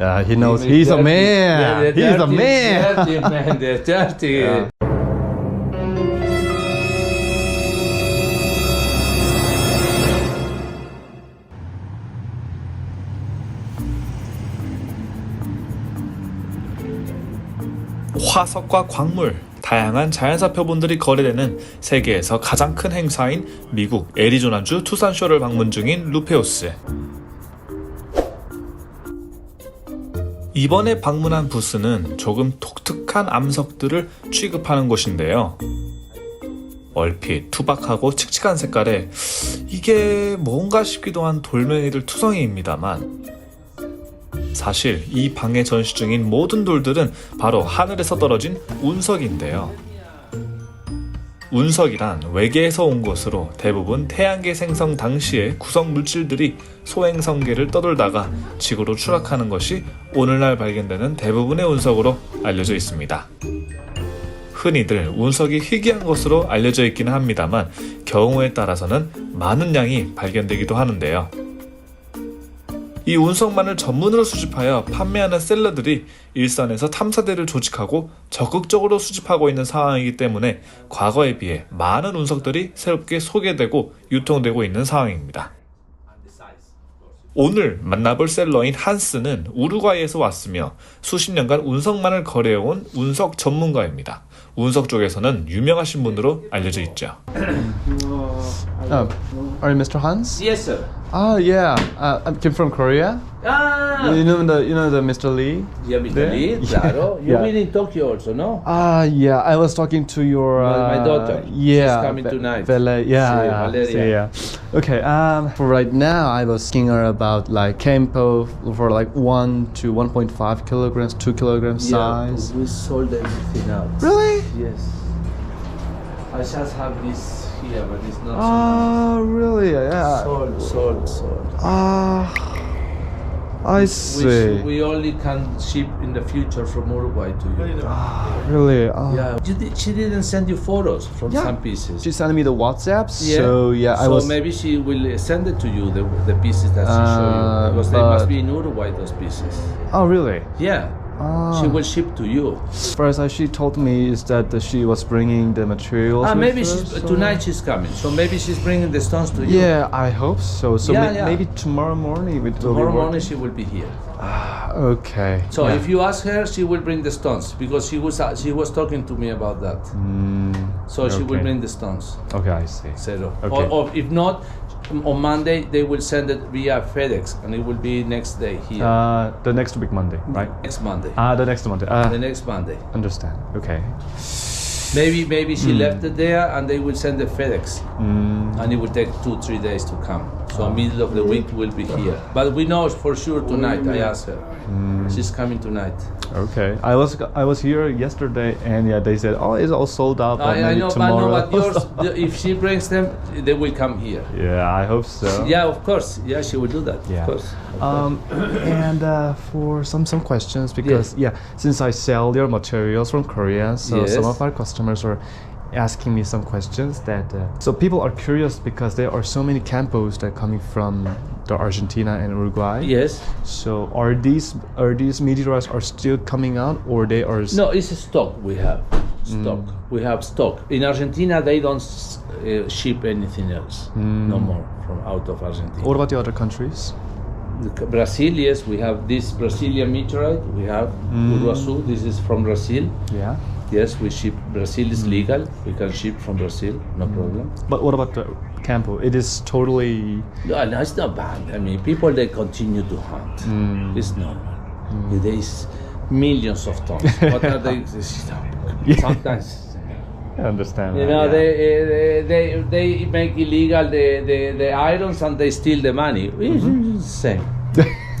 Yeah, he knows. He's a man. He's a man. Dirty, man. They're dirty. Yeah. 화석과 광물, 다양한 자연사 표본들이 거래되는 세계에서 가장 큰 행사인 미국 애리조나주 투산쇼를 방문 중인 루페우스. 이번에 방문한 부스는 조금 독특한 암석들을 취급하는 곳인데요. 얼핏 투박하고 칙칙한 색깔에 이게 뭔가 싶기도 한 돌멩이들 투성이입니다만 사실 이 방에 전시 중인 모든 돌들은 바로 하늘에서 떨어진 운석인데요. 운석이란 외계에서 온 것으로 대부분 태양계 생성 당시의 구성 물질들이 소행성계를 떠돌다가 지구로 추락하는 것이 오늘날 발견되는 대부분의 운석으로 알려져 있습니다. 흔히들 운석이 희귀한 것으로 알려져 있기는 합니다만 경우에 따라서는 많은 양이 발견되기도 하는데요. 이 운석만을 전문으로 수집하여 판매하는 셀러들이 일선에서 탐사대를 조직하고 적극적으로 수집하고 있는 상황이기 때문에 과거에 비해 많은 운석들이 새롭게 소개되고 유통되고 있는 상황입니다. 오늘 만나볼 셀러인 한스는 우루과이에서 왔으며 수십 년간 운석만을 거래해온 운석 전문가입니다. 운석 쪽에서는 유명하신 분으로 알려져 있죠. Oh, are you Mr. Hans? Yes, sir. Oh yeah, uh, I came from Korea. Ah, You know the you know the Mr. Lee. yeah, Mr. there? Lee, Yeah. claro. You've Yeah. been in Tokyo also, no? Ah yeah, I was talking to your My- my uh, daughter. Yeah, She's coming tonight. Vale- yeah, yeah, yeah. Okay. Um, for right now, I was asking her about like Kempo for like one to one point five kilograms, two kilograms size. we sold everything out. Really? Yes. I just have this here, but it's not Oh, really? Yeah. Sold, sold, sold. Ah, I We, see. we only can ship in the future from Uruguay to you. Ah, really? Oh. Yeah, you did, she didn't send you photos from Yeah. some pieces. She sent me the WhatsApp, Yeah. so yeah, I so was. maybe she will uh, send it to you the, the pieces that she Uh, showed you because they must be in Uruguay those pieces. Oh, really? Yeah, Ah. she will ship to you. First, uh, she told me is that she was bringing the materials. Ah, maybe her, she's, so- tonight she's coming, so maybe she's bringing the stones to you. Yeah, I hope so. So Yeah, may- yeah. maybe tomorrow morning it will be Tomorrow morning she will be here. Okay. So yeah. if you ask her, she will bring the stones because she was uh, she was talking to me about that. Mm, So she will bring the stones. Okay, I see. Zero. Okay. Or, or if not, on Monday they will send it via FedEx, and it will be next day here. Uh, the next week Monday, right? next Monday. Ah, the next Monday. Ah, the next Monday. understand. Okay. Maybe maybe she hmm. left it there, and they will send the FedEx, Mm, and it will take two three days to come. So oh. middle of the week will be here. But we know for sure tonight. I hmm. asked her. Hmm. She's coming tonight. okay. I was I was here yesterday, and yeah, they said, oh, it's all sold out. But I, I know, I tomorrow. know, but yours, the- if she brings them, they will come here. yeah, I hope so. Yeah, of course. Yeah, she will do that. Yeah. Of course. Um, and uh, for some some questions because yeah, since I sell your materials from Korea, so some of our customers are asking me some questions that uh, so people are curious because there are so many campos that are coming from the Argentina and Uruguay. Yes. So are these are these meteorites are still coming out or they are No, it's a stock we have. Stock. Mm. We have stock. In Argentina, they don't uh, ship anything else. No Mm. more from out of Argentina. What about the other countries? The Brazil, yes, we have this Brazilian meteorite. We have Mm. Uruaçu. This is from Brazil. Yeah. Yes, we ship. Brazil Mm. is legal. We can ship from Brazil, no problem. But what about the campo? It is totally No, no, it's not bad. I mean, people they continue to hunt. Mm. It's normal. There is millions of tons. what are they? it's, you know, Yeah. Sometimes. I understand. You that, know, yeah. they, uh, they they make illegal the, the, the irons and they steal the money. It's Mm-hmm. the same.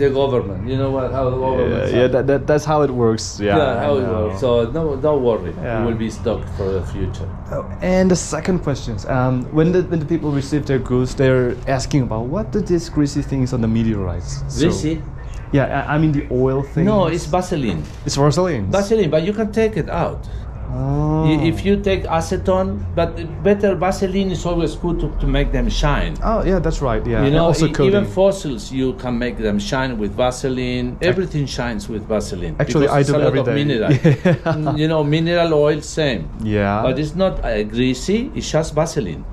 The government, you know what? How the government. yeah, yeah that, that, that's how it works. Yeah, yeah, I how it works. So no, don't worry. Yeah. It will be stuck for the future. Oh, and the second question is, um, when the when the people receive their goods, they're asking about what do these greasy things on the meteorites? So- Greasy? Yeah, I, I mean the oil thing. No, it's Vaseline. it's Vaseline. Vaseline, but you can take it out. Oh. If you take acetone, but better Vaseline is always good to, to make them shine. Oh yeah, that's right. Yeah. You know, also e- even fossils, you can make them shine with Vaseline. Everything shines with Vaseline. Actually, I do lot of. Mineral. Mm, you know, mineral oil, same. yeah. But it's not uh, greasy. It's just Vaseline.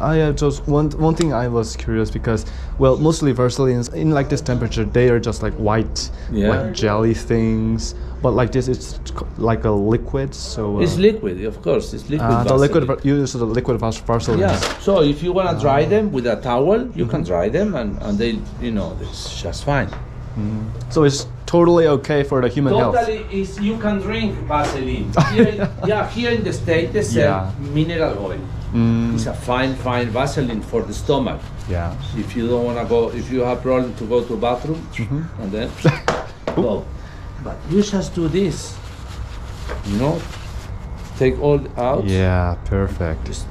I yeah, just one one thing I was curious because well, mostly Vaselines in like this temperature they are just like white, Yeah. like jelly things. But like this, it's like a liquid. So uh, It's liquid, of course. It's liquid. uh, the liquid you use the liquid vas- Vaseline. Yeah. So if you want to dry them with a towel, you Mm-hmm. can dry them, and, and they, you know, it's just fine. So it's totally okay for the human health. Totally, is you can drink Vaseline. Here, yeah, here in the state they sell Yeah. mineral oil. Mm, It's a fine, fine Vaseline for the stomach. yeah. If you don't want to go, if you have problem to go to bathroom, Mm-hmm. and then go. But you just do this. You know, take all out. Yeah. Perfect.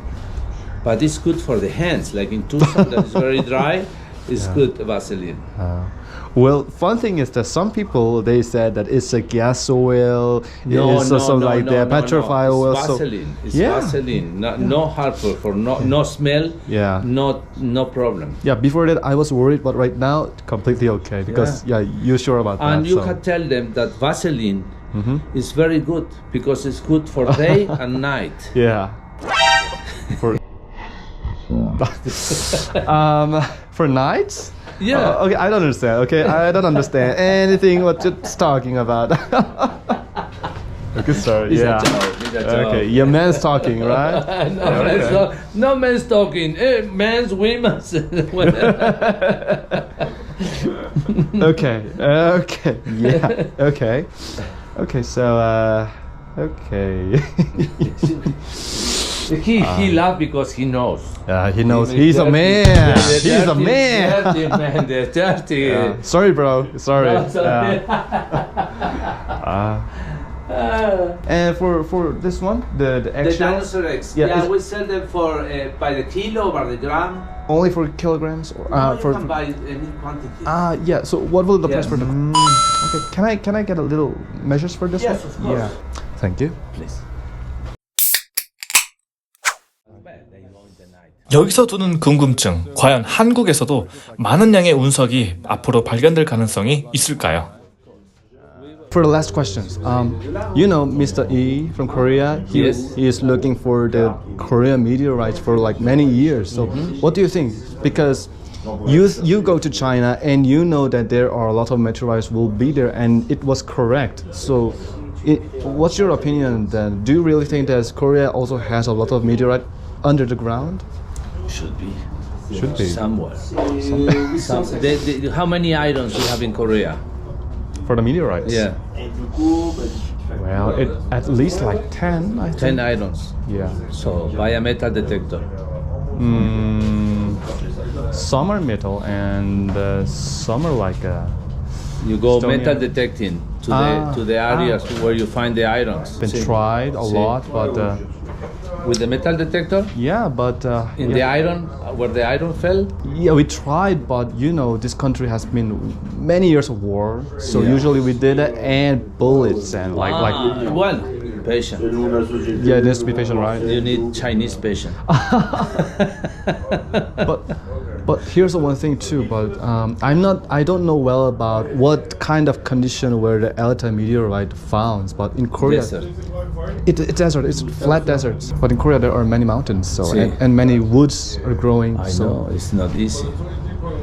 But it's good for the hands. Like in Tucson, that is very dry. It's good Vaseline. Uh, well, fun thing is that some people they said that it's a gas oil, No, it's no, also no, like no, the no, petrified no. oil. It's so- Vaseline. It's Yeah. Vaseline. No, no harmful for no no smell. Yeah. Not no problem. Yeah, before that I was worried, but right now completely okay because yeah, you're sure about And that. And you so. can tell them that Vaseline Mhm. is very good because it's good for day and night. Yeah. for um for nights. Yeah. Uh, okay, I don't understand. Okay, I don't understand anything what you're talking about. okay, sorry. It's yeah. joke, it's a joke. Okay, your man's talking, right? no, Yeah, man's talk- no man's talking. Eh, men's, women's. okay. Okay. Yeah. Okay. Okay. So. uh Okay. He he laughed because he knows. uh, he knows He's he's a man. They're He's a man. Dirty man. They're dirty. Yeah. Sorry, bro. Sorry. No, sorry. Yeah. Uh, and for for this one, the the The dinosaur eggs. Yeah, Yeah, we sell them for uh, by the kilo, by the gram. only for kilograms or No, uh, you for can buy any quantity. Ah, yeah. So what will the price for the? Mm, okay. Can I can I get a little measures for this Yes, one? of course. Yeah. Thank you. Please. 여기서 두는 궁금증, 과연 한국에서도 많은 양의 운석이 앞으로 발견될 가능성이 있을까요? For the last questions, um, you know Mr. E from Korea. He, Yes. he is looking for the Korean meteorites for like many years. So what do you think? Because you you go to China and you know that there are a lot of meteorites will be there, and it was correct. So. It, what's your opinion then? Do you really think that Korea also has a lot of meteorite under the ground? Should be. Should be. Somewhere. Some, the, the, how many irons you have in Korea? For the meteorites? Yeah, Well, it at least like 10, I think. 10 irons. Yeah. So buy a metal detector. Mm, some are metal and uh, some are like uh, You go Estonia. metal detecting to Ah, the to the areas where you find the irons. been See? tried a See? lot, but uh, With the metal detector yeah, but uh, in the iron uh, where the iron fell. yeah, we tried, but you know, this country has been many years of war, so Yeah. usually we did it and bullets and like Ah, like well, patient. yeah, it needs to be patient, right? You need Chinese patient. but but here's the one thing too but um, i'm not i don't know well about what kind of condition where the Elta meteorite found but in korea Desert. It, it's desert it's flat deserts but in korea there are many mountains so and, and many woods are growing I so know it's not easy.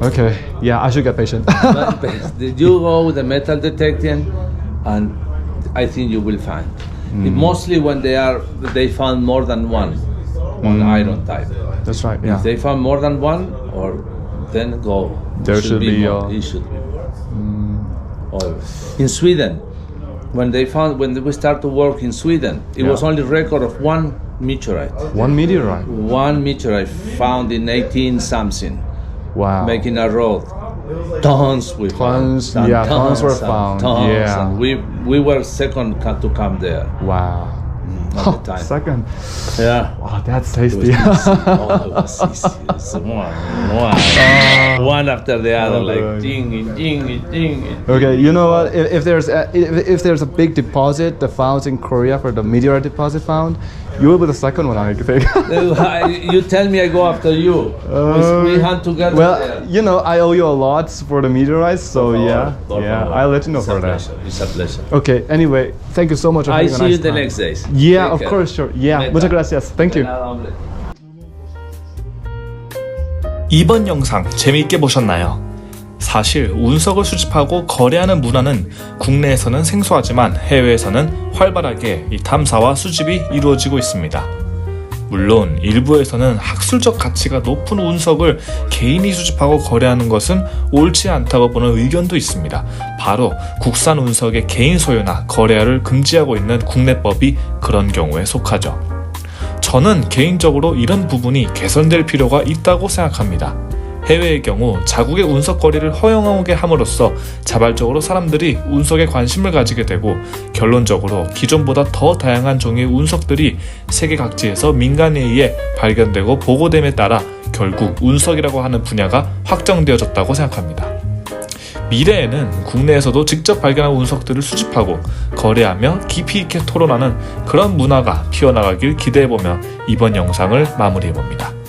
okay yeah i should get patient but you go with the metal detecting, and I think you will find. Hmm. Mostly when they are they found more than one one Hmm. iron type. that's right yeah If they found more than one, or then go. There should be, more. uh, It should be more. Or in Sweden, when they found when we start to work in Sweden, it was only record of one meteorite. one meteorite One meteorite found in 18 something, wow making a road. Tons we Tons, found. And yeah, tons were found, tons, yeah. and we we were second co- to come there. wow the time. Second. Yeah. Wow, that's tasty. one, it was easy. It's uh, one, after the other, like ding, ding, ding. okay, you know what? If, if there's a, if, if there's a big deposit the found in Korea for the meteorite deposit found, you will be the second one, I think. you tell me I go after you. we, we hunt together. Uh, well, there. you know, I owe you a lot for the meteorites, so favor, yeah, por yeah, favor. I'll let you know it's for a that. pleasure. It's a pleasure. Okay. Anyway, thank you so much. for I see nice you the time. next days. Yeah, Take of care. course, sure. Yeah, Later. muchas gracias. Thank you. 이번 영상 재미있게 보셨나요? 사실 운석을 수집하고 거래하는 문화는 국내에서는 생소하지만 해외에서는 활발하게 이 탐사와 수집이 이루어지고 있습니다. 물론 일부에서는 학술적 가치가 높은 운석을 개인이 수집하고 거래하는 것은 옳지 않다고 보는 의견도 있습니다. 바로 국산 운석의 개인 소유나 거래를 금지하고 있는 국내법이 그런 경우에 속하죠. 저는 개인적으로 이런 부분이 개선될 필요가 있다고 생각합니다. 해외의 경우 자국의 운석 거래를 허용하게 함으로써 자발적으로 사람들이 운석에 관심을 가지게 되고 결론적으로 기존보다 더 다양한 종류의 운석들이 세계 각지에서 민간에 의해 발견되고 보고됨에 따라 결국 운석이라고 하는 분야가 확정되어졌다고 생각합니다. 미래에는 국내에서도 직접 발견한 운석들을 수집하고 거래하며 깊이 있게 토론하는 그런 문화가 피어나가길 기대해보며 이번 영상을 마무리해봅니다.